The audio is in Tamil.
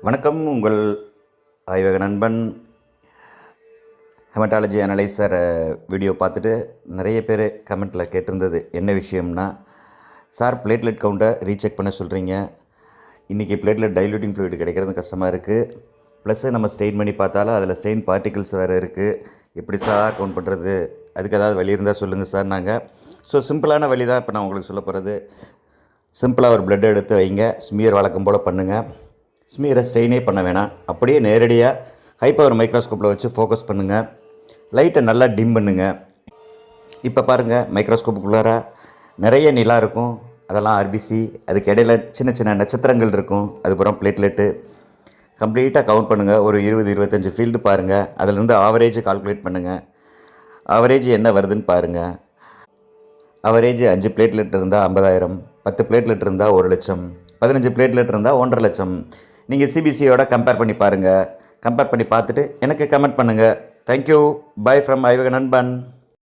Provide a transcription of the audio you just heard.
வணக்கம் உங்கள் ஆய்வக நண்பன் ஹெமட்டாலஜி அனலைசர் வீடியோ பார்த்துட்டு நிறைய பேர் கமெண்ட்டில் கேட்டிருந்தது என்ன விஷயம்னா சார் பிளேட்லெட் கவுண்டை ரீசெக் பண்ண சொல்கிறீங்க இன்றைக்கி பிளேட்லெட் டைலூட்டிங் fluid கிடைக்கிறது கஷ்டமாக இருக்குது ப்ளஸ்ஸு நம்ம ஸ்டெயின் பண்ணி பார்த்தாலும் அதில் ஸ்டெயின் பார்ட்டிகிள்ஸ் வேறு இருக்குது எப்படி சார் கவுண்ட் பண்ணுறது அதுக்கு ஏதாவது வழி இருந்தால் சொல்லுங்கள் சார் நாங்கள் ஸோ சிம்பிளான வழி தான் இப்போ நான் உங்களுக்கு சொல்ல போகிறது சிம்பிளாக ஒரு blood எடுத்து வைங்க. ஸ்மியர் வழக்கம் போல் பண்ணுங்கள் ஸ்மீரை ஸ்டெயினே பண்ண வேணாம். அப்படியே நேரடியாக ஹை பவர் மைக்ரோஸ்கோப்பில் வச்சு ஃபோக்கஸ் பண்ணுங்கள் லைட்டை நல்லா டிம் பண்ணுங்கள் இப்போ பாருங்கள் மைக்ரோஸ்கோப்புக்குள்ளார நிறைய நிலா இருக்கும். அதெல்லாம் ஆர்பிசி அதுக்கு இடையில சின்ன சின்ன நட்சத்திரங்கள் இருக்கும். அதுக்கப்புறம் பிளேட்லெட்டு கம்ப்ளீட்டாக கவுண்ட் பண்ணுங்கள் ஒரு இருபது இருபத்தஞ்சி ஃபீல்டு பாருங்கள் அதிலேருந்து ஆவரேஜ் கால்குலேட் பண்ணுங்கள் ஆவரேஜ் என்ன வருதுன்னு பாருங்கள் அவரேஜ் அஞ்சு பிளேட்லெட் இருந்தால் ஐம்பதாயிரம். பத்து பிளேட்லெட் இருந்தால் ஒரு லட்சம். பதினஞ்சு பிளேட்லெட் இருந்தால் ஒன்றரை லட்சம். நீங்கள் சிபிசியோட கம்பேர் பண்ணி பாருங்கள் கம்பேர் பண்ணி பார்த்துட்டு எனக்கு கமெண்ட் பண்ணுங்கள் தேங்க்யூ பை ஃப்ரம் ஐவக நண்பன்